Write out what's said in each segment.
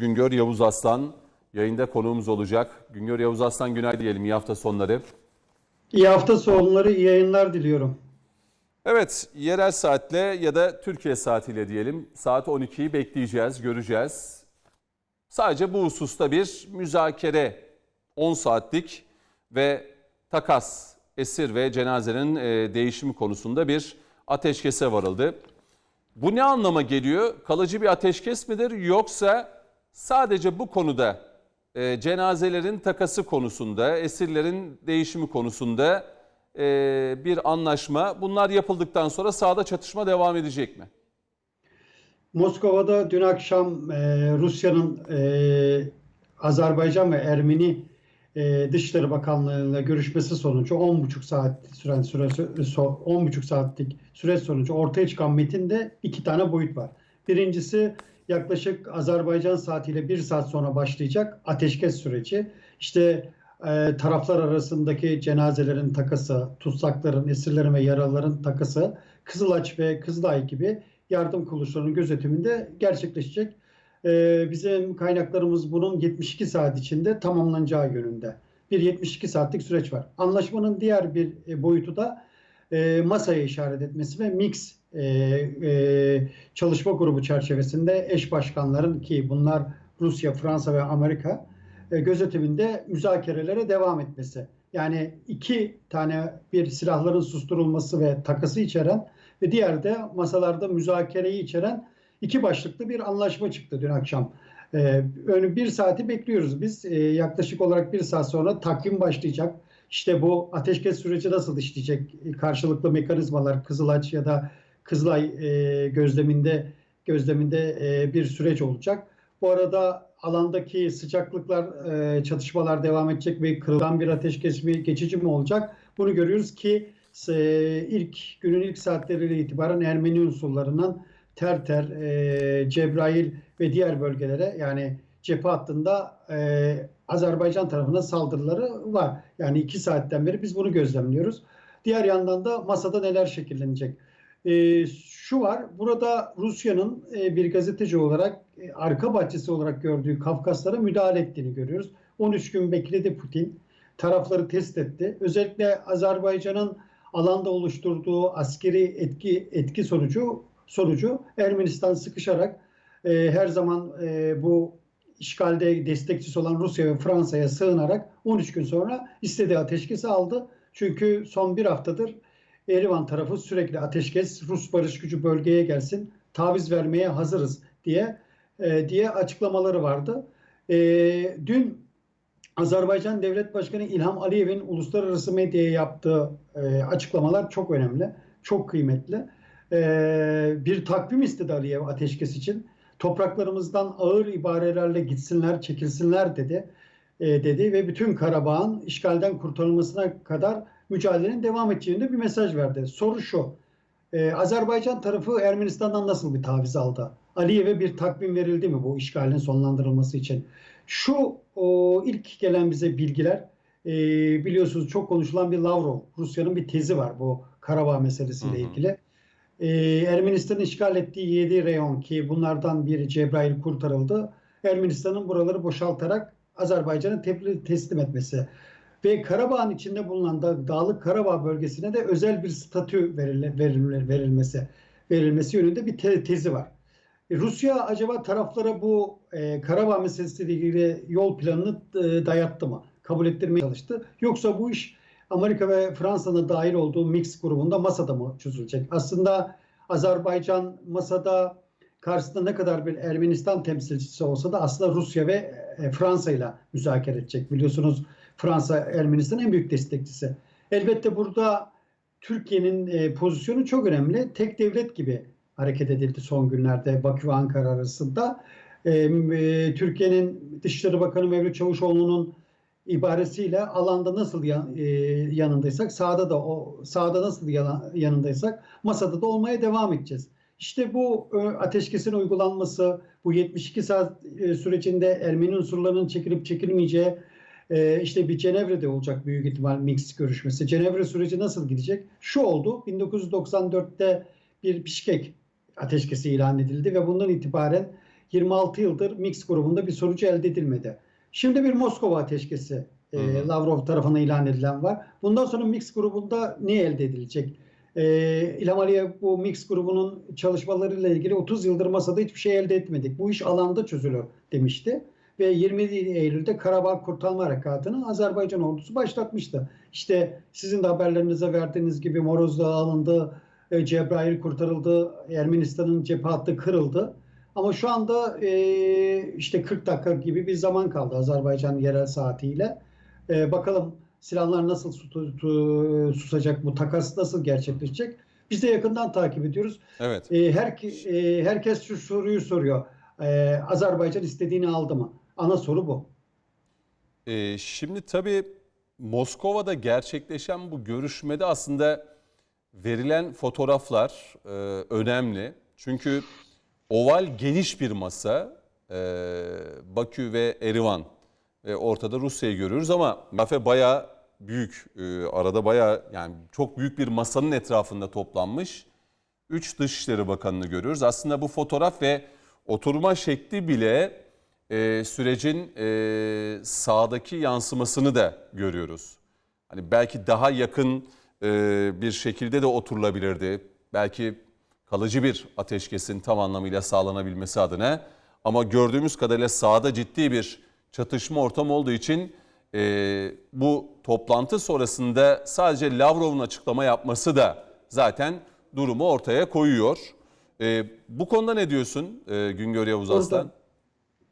Güngör Yavuz Aslan yayında konuğumuz olacak. Güngör Yavuz Aslan günaydın diyelim. İyi hafta sonları. İyi hafta sonları, iyi yayınlar diliyorum. Evet, yerel saatle ya da Türkiye saatiyle diyelim. Saat 12'yi bekleyeceğiz, göreceğiz. Sadece bu hususta bir müzakere 10 saatlik ve takas, esir ve cenazenin e, değişimi konusunda bir ateşkese varıldı. Bu ne anlama geliyor? Kalıcı bir ateşkes midir yoksa sadece bu konuda e, cenazelerin takası konusunda, esirlerin değişimi konusunda e, bir anlaşma bunlar yapıldıktan sonra sahada çatışma devam edecek mi? Moskova'da dün akşam e, Rusya'nın e, Azerbaycan ve Ermeni e, Dışişleri Bakanlığı'yla görüşmesi sonucu 10,5 saat süren süre so- 10,5 saatlik süreç sonucu ortaya çıkan metinde iki tane boyut var. Birincisi yaklaşık Azerbaycan saatiyle bir saat sonra başlayacak ateşkes süreci. İşte e, taraflar arasındaki cenazelerin takası, tutsakların, esirlerin ve yaralıların takası, Kızılaç ve Kızılay gibi yardım kuruluşlarının gözetiminde gerçekleşecek. Ee, bizim kaynaklarımız bunun 72 saat içinde tamamlanacağı yönünde. Bir 72 saatlik süreç var. Anlaşmanın diğer bir e, boyutu da e, masaya işaret etmesi ve mix e, e, çalışma grubu çerçevesinde eş başkanların ki bunlar Rusya, Fransa ve Amerika e, gözetiminde müzakerelere devam etmesi. Yani iki tane bir silahların susturulması ve takası içeren ve diğer de masalarda müzakereyi içeren iki başlıklı bir anlaşma çıktı dün akşam. Ee, bir saati bekliyoruz biz. Ee, yaklaşık olarak bir saat sonra takvim başlayacak. İşte bu ateşkes süreci nasıl işleyecek? Karşılıklı mekanizmalar Kızılaç ya da Kızılay e, gözleminde gözleminde e, bir süreç olacak. Bu arada alandaki sıcaklıklar, e, çatışmalar devam edecek ve kırılan bir ateşkes mi, geçici mi olacak? Bunu görüyoruz ki e, ilk günün ilk saatleriyle itibaren Ermeni unsurlarından Terter, e, Cebrail ve diğer bölgelere yani cephe hattında e, Azerbaycan tarafına saldırıları var. Yani iki saatten beri biz bunu gözlemliyoruz. Diğer yandan da masada neler şekillenecek? E, şu var, burada Rusya'nın e, bir gazeteci olarak e, arka bahçesi olarak gördüğü Kafkaslara müdahale ettiğini görüyoruz. 13 gün bekledi Putin. Tarafları test etti. Özellikle Azerbaycan'ın alanda oluşturduğu askeri etki etki sonucu sonucu Ermenistan sıkışarak e, her zaman e, bu işgalde destekçisi olan Rusya ve Fransa'ya sığınarak 13 gün sonra istediği ateşkesi aldı. Çünkü son bir haftadır Erivan tarafı sürekli ateşkes, Rus barış gücü bölgeye gelsin, taviz vermeye hazırız diye e, diye açıklamaları vardı. E, dün Azerbaycan Devlet Başkanı İlham Aliyev'in uluslararası medyaya yaptığı e, açıklamalar çok önemli, çok kıymetli. E, bir takvim istedi Aliyev ateşkes için. Topraklarımızdan ağır ibarelerle gitsinler, çekilsinler dedi. E, dedi ve bütün Karabağ'ın işgalden kurtarılmasına kadar mücadelenin devam edeceğinde bir mesaj verdi. Soru şu. Ee, Azerbaycan tarafı Ermenistan'dan nasıl bir taviz aldı? Aliyev'e bir takvim verildi mi bu işgalin sonlandırılması için? Şu o, ilk gelen bize bilgiler e, biliyorsunuz çok konuşulan bir Lavrov, Rusya'nın bir tezi var bu Karabağ meselesiyle Hı hı. ilgili. E, Ermenistan'ın işgal ettiği 7 reyon ki bunlardan biri Cebrail kurtarıldı. Ermenistan'ın buraları boşaltarak Azerbaycan'a tepli- teslim etmesi ve Karabağ'ın içinde bulunan da Dağlık Karabağ bölgesine de özel bir statü verile- verilme- verilmesi verilmesi yönünde bir te- tezi var. E, Rusya acaba taraflara bu e, Karabağ meselesiyle ilgili yol planını e, dayattı mı? Kabul ettirmeye çalıştı. Yoksa bu iş Amerika ve Fransa'nın dahil olduğu mix grubunda masada mı çözülecek? Aslında Azerbaycan masada karşısında ne kadar bir Ermenistan temsilcisi olsa da aslında Rusya ve e, Fransa ile müzakere edecek. Biliyorsunuz Fransa Ermenistan'ın en büyük destekçisi. Elbette burada Türkiye'nin e, pozisyonu çok önemli. Tek devlet gibi hareket edildi son günlerde Bakü ve Ankara arasında. E, Türkiye'nin Dışişleri Bakanı Mevlüt Çavuşoğlu'nun ibaresiyle alanda nasıl yan- e, yanındaysak sahada da o sahada nasıl yana- yanındaysak masada da olmaya devam edeceğiz. İşte bu e, ateşkesin uygulanması, bu 72 saat e, sürecinde Ermeni unsurlarının çekilip çekilmeyeceği e, işte bir Cenevre'de olacak büyük ihtimal mix görüşmesi. Cenevre süreci nasıl gidecek? Şu oldu. 1994'te bir Bişkek ateşkesi ilan edildi ve bundan itibaren 26 yıldır mix grubunda bir sonuç elde edilmedi. Şimdi bir Moskova ateşkesi e. Lavrov tarafından ilan edilen var. Bundan sonra mix grubunda ne elde edilecek? E, İlham Aliyev bu mix grubunun çalışmalarıyla ilgili 30 yıldır masada hiçbir şey elde etmedik. Bu iş alanda çözülür demişti. Ve 27 Eylül'de Karabağ Kurtarma Harekatı'nı Azerbaycan ordusu başlatmıştı. İşte sizin de haberlerinize verdiğiniz gibi Moroz'da alındı, e, Cebrail kurtarıldı, Ermenistan'ın cephe hattı kırıldı. Ama şu anda e, işte 40 dakika gibi bir zaman kaldı Azerbaycan yerel saatiyle. E, bakalım silahlar nasıl susacak, bu takas nasıl gerçekleşecek? Biz de yakından takip ediyoruz. Evet. E, her, e, herkes şu soruyu soruyor. E, Azerbaycan istediğini aldı mı? Ana soru bu. Ee, şimdi tabii Moskova'da gerçekleşen bu görüşmede aslında verilen fotoğraflar e, önemli. Çünkü oval geniş bir masa, e, Bakü ve Erivan ve ortada Rusya'yı görüyoruz ama mesafe bayağı büyük. E, arada bayağı yani çok büyük bir masanın etrafında toplanmış. Üç Dışişleri Bakanı'nı görüyoruz. Aslında bu fotoğraf ve oturma şekli bile e, sürecin e, sağdaki yansımasını da görüyoruz. Hani belki daha yakın e, bir şekilde de oturulabilirdi. Belki kalıcı bir ateşkesin tam anlamıyla sağlanabilmesi adına. Ama gördüğümüz kadarıyla sahada ciddi bir çatışma ortamı olduğu için e, bu toplantı sonrasında sadece Lavrov'un açıklama yapması da zaten durumu ortaya koyuyor. E, bu konuda ne diyorsun e, Güngör Yavuz Aslan?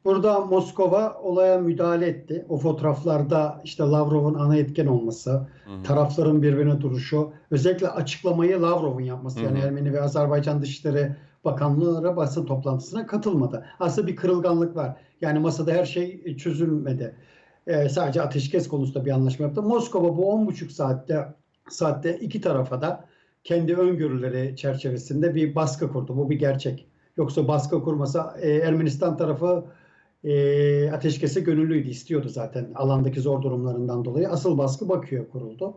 Burada Moskova olaya müdahale etti. O fotoğraflarda işte Lavrov'un ana etken olması, tarafların birbirine duruşu, özellikle açıklamayı Lavrov'un yapması. Yani Hı hı. Ermeni ve Azerbaycan Dışişleri Bakanlığı basın toplantısına katılmadı. Aslında bir kırılganlık var. Yani masada her şey çözülmedi. Ee, sadece ateşkes konusunda bir anlaşma yaptı. Moskova bu 10,5 saatte saatte iki tarafa da kendi öngörüleri çerçevesinde bir baskı kurdu. Bu bir gerçek. Yoksa baskı kurmasa e, Ermenistan tarafı e, ateşkese gönüllüydü, istiyordu zaten alandaki zor durumlarından dolayı. Asıl baskı Bakü'ye kuruldu.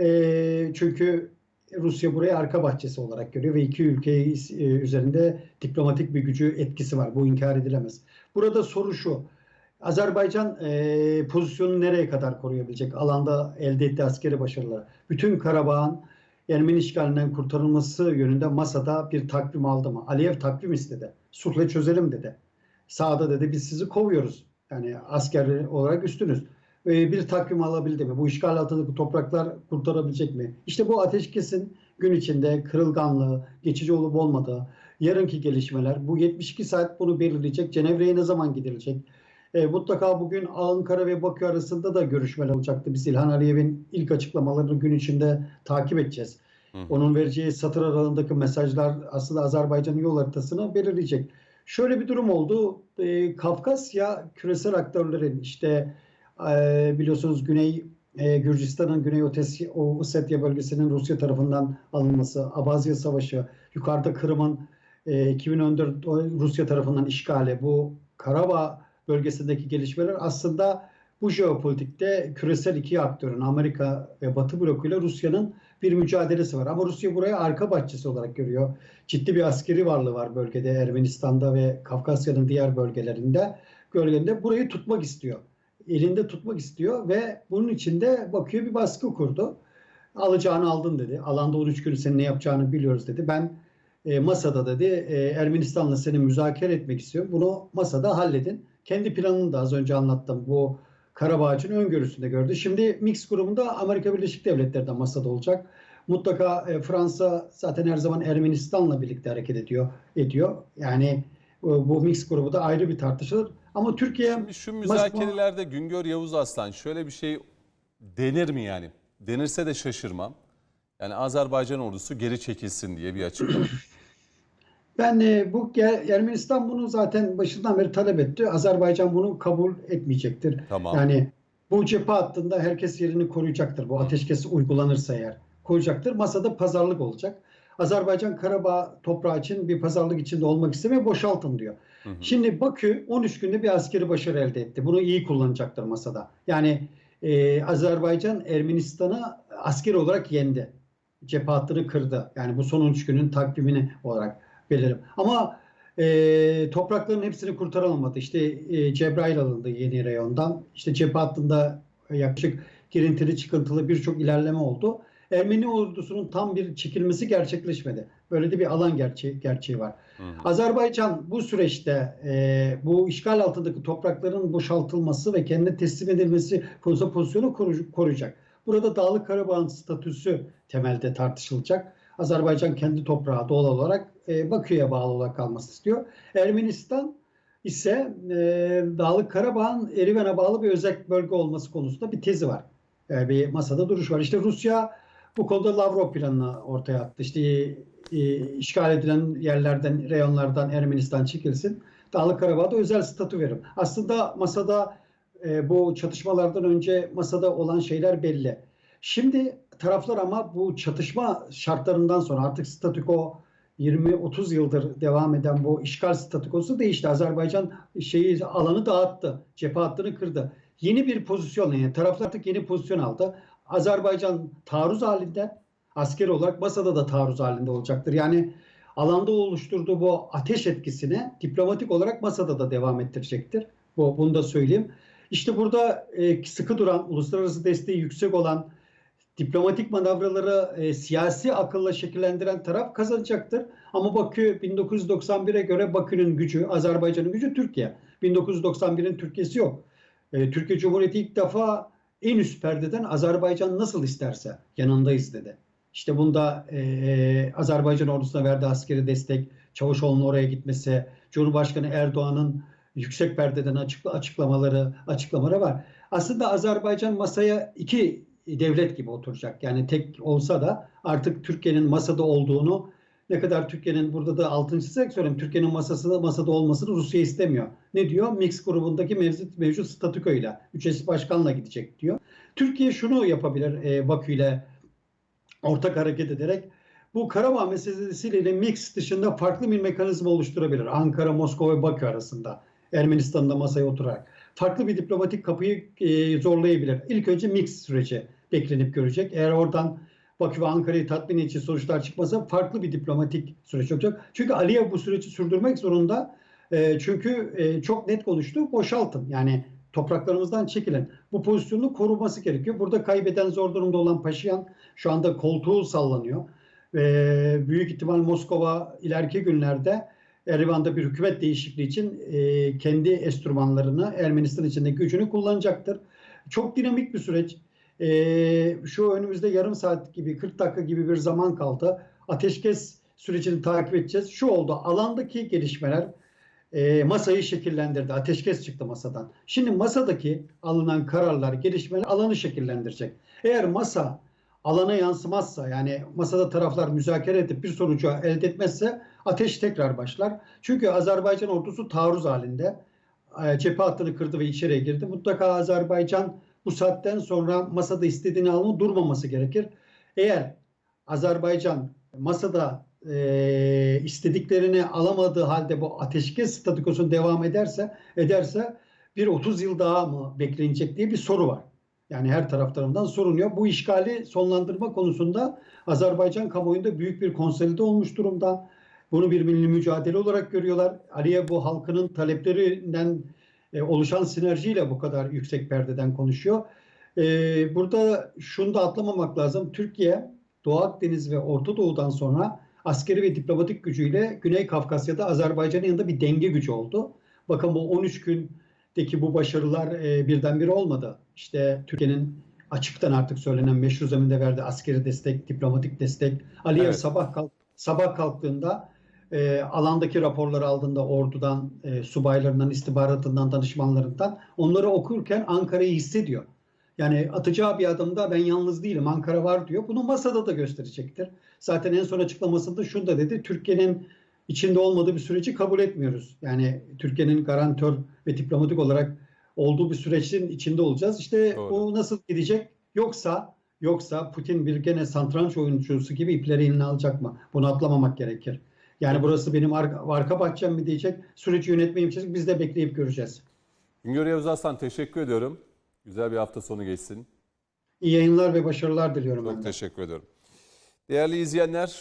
E, çünkü Rusya burayı arka bahçesi olarak görüyor ve iki ülke e, üzerinde diplomatik bir gücü etkisi var. Bu inkar edilemez. Burada soru şu. Azerbaycan e, pozisyonunu nereye kadar koruyabilecek? Alanda elde ettiği askeri başarılar. Bütün Karabağ'ın Ermeni işgalinden kurtarılması yönünde masada bir takvim aldı mı? Aliyev takvim istedi. Sulhla çözelim dedi. Sağda dedi biz sizi kovuyoruz. Yani asker olarak üstünüz. Ee, bir takvim alabildi mi? Bu işgal altındaki topraklar kurtarabilecek mi? İşte bu ateşkesin gün içinde kırılganlığı, geçici olup olmadığı, yarınki gelişmeler, bu 72 saat bunu belirleyecek. Cenevre'ye ne zaman gidilecek? E, mutlaka bugün Ankara ve Bakü arasında da görüşmeler olacaktı. Biz İlhan Aliyev'in ilk açıklamalarını gün içinde takip edeceğiz. Hı. Onun vereceği satır aralığındaki mesajlar aslında Azerbaycan'ın yol haritasını belirleyecek. Şöyle bir durum oldu. E, Kafkasya küresel aktörlerin işte e, biliyorsunuz Güney e, Gürcistan'ın Güney Otesi, o Ossetya bölgesinin Rusya tarafından alınması, Abazya Savaşı, yukarıda Kırım'ın e, 2014 Rusya tarafından işgali, bu Karabağ bölgesindeki gelişmeler aslında bu jeopolitikte küresel iki aktörün Amerika ve Batı blokuyla Rusya'nın bir mücadelesi var. Ama Rusya burayı arka bahçesi olarak görüyor. Ciddi bir askeri varlığı var bölgede Ermenistan'da ve Kafkasya'nın diğer bölgelerinde. Bölgede burayı tutmak istiyor. Elinde tutmak istiyor ve bunun içinde bakıyor bir baskı kurdu. Alacağını aldın dedi. Alanda 13 gün senin ne yapacağını biliyoruz dedi. Ben e, masada dedi e, Ermenistan'la seni müzakere etmek istiyorum. Bunu masada halledin. Kendi planını da az önce anlattım. Bu Karabağ'ın öngörüsünde gördü. Şimdi mix grubunda Amerika Birleşik Devletleri de masada olacak. Mutlaka e, Fransa zaten her zaman Ermenistan'la birlikte hareket ediyor. ediyor. Yani e, bu mix grubu da ayrı bir tartışılır. Ama Türkiye Şimdi şu müzakerelerde Güngör Yavuz Aslan şöyle bir şey denir mi yani? Denirse de şaşırmam. Yani Azerbaycan ordusu geri çekilsin diye bir açıklama. Ben e, bu Ermenistan bunu zaten başından beri talep etti. Azerbaycan bunu kabul etmeyecektir. Tamam. Yani bu cephe hattında herkes yerini koruyacaktır. Bu ateşkes uygulanırsa eğer koruyacaktır. Masada pazarlık olacak. Azerbaycan Karabağ toprağı için bir pazarlık içinde olmak istemiyor. Boşaltın diyor. Hı hı. Şimdi Bakü 13 günde bir askeri başarı elde etti. Bunu iyi kullanacaktır masada. Yani e, Azerbaycan Ermenistan'ı askeri olarak yendi. Cephe hattını kırdı. Yani bu son 13 günün takvimini olarak belirlim. Ama E, toprakların hepsini kurtarılamadı. İşte e, Cebrail alındı yeni reyondan. İşte cephe hattında yaklaşık girintili çıkıntılı birçok ilerleme oldu. Ermeni ordusunun tam bir çekilmesi gerçekleşmedi. Böyle de bir alan gerçeği, gerçeği var. Azerbaycan bu süreçte e, bu işgal altındaki toprakların boşaltılması ve kendine teslim edilmesi konusunda pozisyonu koru- koruyacak. Burada Dağlık Karabağ'ın statüsü temelde tartışılacak. Azerbaycan kendi toprağı doğal olarak e, Bakü'ye bağlı olarak kalması istiyor. Ermenistan ise e, Dağlık Karabağ'ın Erivan'a bağlı bir özel bölge olması konusunda bir tezi var. E, bir masada duruş var. İşte Rusya bu konuda Lavrov planını ortaya attı. İşte e, işgal edilen yerlerden, reyonlardan Ermenistan çekilsin. Dağlık Karabağ'da özel statü verin. Aslında masada e, bu çatışmalardan önce masada olan şeyler belli. Şimdi taraflar ama bu çatışma şartlarından sonra artık statüko 20-30 yıldır devam eden bu işgal statükosu değişti. Azerbaycan şeyi alanı dağıttı. Cephe hattını kırdı. Yeni bir pozisyon yani taraflar artık yeni pozisyon aldı. Azerbaycan taarruz halinde askeri olarak masada da taarruz halinde olacaktır. Yani alanda oluşturduğu bu ateş etkisini diplomatik olarak masada da devam ettirecektir. Bu, bunu da söyleyeyim. İşte burada e, sıkı duran, uluslararası desteği yüksek olan diplomatik manevraları e, siyasi akılla şekillendiren taraf kazanacaktır. Ama Bakü 1991'e göre Bakü'nün gücü, Azerbaycan'ın gücü Türkiye. 1991'in Türkiye'si yok. E, Türkiye Cumhuriyeti ilk defa en üst perdeden Azerbaycan nasıl isterse yanındayız dedi. İşte bunda e, Azerbaycan ordusuna verdiği askeri destek, Çavuşoğlu'nun oraya gitmesi, Cumhurbaşkanı Erdoğan'ın yüksek perdeden açıkla, açıklamaları, açıklamaları var. Aslında Azerbaycan masaya iki devlet gibi oturacak. Yani tek olsa da artık Türkiye'nin masada olduğunu ne kadar Türkiye'nin burada da altını çizerek söyleyeyim. Türkiye'nin masasında masada olmasını Rusya istemiyor. Ne diyor? Mix grubundaki mevcut, mevcut statükoyla, ücretsiz başkanla gidecek diyor. Türkiye şunu yapabilir e, Bakü ile ortak hareket ederek bu Karabağ meselesiyle Mix dışında farklı bir mekanizma oluşturabilir. Ankara, Moskova ve Bakü arasında. Ermenistan'da masaya oturarak. Farklı bir diplomatik kapıyı e, zorlayabilir. İlk önce Mix süreci beklenip görecek. Eğer oradan Bakü ve Ankara'yı tatmin edici sonuçlar çıkmasa farklı bir diplomatik süreç olacak. Çünkü Aliyev bu süreci sürdürmek zorunda. E, çünkü e, çok net konuştu. Boşaltın. Yani topraklarımızdan çekilin. Bu pozisyonu koruması gerekiyor. Burada kaybeden zor durumda olan Paşinyan şu anda koltuğu sallanıyor. Ve büyük ihtimal Moskova ileriki günlerde Erivan'da bir hükümet değişikliği için e, kendi enstrümanlarını Ermenistan içindeki gücünü kullanacaktır. Çok dinamik bir süreç. E, şu önümüzde yarım saat gibi 40 dakika gibi bir zaman kaldı. Ateşkes sürecini takip edeceğiz. Şu oldu alandaki gelişmeler e, masayı şekillendirdi. Ateşkes çıktı masadan. Şimdi masadaki alınan kararlar, gelişmeler alanı şekillendirecek. Eğer masa alana yansımazsa yani masada taraflar müzakere edip bir sonucu elde etmezse ateş tekrar başlar. Çünkü Azerbaycan ordusu taarruz halinde. E, cephe hattını kırdı ve içeriye girdi. Mutlaka Azerbaycan bu saatten sonra masada istediğini alma durmaması gerekir. Eğer Azerbaycan masada e, istediklerini alamadığı halde bu ateşkes statükosunu devam ederse ederse bir 30 yıl daha mı beklenecek diye bir soru var. Yani her taraf tarafından soruluyor. Bu işgali sonlandırma konusunda Azerbaycan kamuoyunda büyük bir konsolide olmuş durumda. Bunu bir milli mücadele olarak görüyorlar. Aliye bu halkının taleplerinden e, oluşan sinerjiyle bu kadar yüksek perdeden konuşuyor. E, burada şunu da atlamamak lazım. Türkiye Doğu Akdeniz ve Orta Doğu'dan sonra askeri ve diplomatik gücüyle Güney Kafkasya'da Azerbaycan'ın yanında bir denge gücü oldu. Bakın bu 13 gündeki bu başarılar e, birdenbire olmadı. İşte Türkiye'nin açıktan artık söylenen meşru zeminde verdiği askeri destek, diplomatik destek. Aliyev Evet. sabah kalk, sabah kalktığında e, alandaki raporları aldığında ordudan, e, subaylarından, istihbaratından, danışmanlarından onları okurken Ankara'yı hissediyor. Yani atacağı bir adımda ben yalnız değilim Ankara var diyor. Bunu masada da gösterecektir. Zaten en son açıklamasında şunu da dedi. Türkiye'nin içinde olmadığı bir süreci kabul etmiyoruz. Yani Türkiye'nin garantör ve diplomatik olarak olduğu bir sürecin içinde olacağız. İşte Doğru. bu nasıl gidecek? Yoksa yoksa Putin bir gene satranç oyuncusu gibi ipleri eline alacak mı? Bunu atlamamak gerekir. Yani burası benim arka, arka bahçem mi diyecek? Süreci yönetmeyim diyecek. Biz de bekleyip göreceğiz. Güngör Yavuz Aslan teşekkür ediyorum. Güzel bir hafta sonu geçsin. İyi yayınlar ve başarılar diliyorum. ben Çok de. teşekkür ediyorum. Değerli izleyenler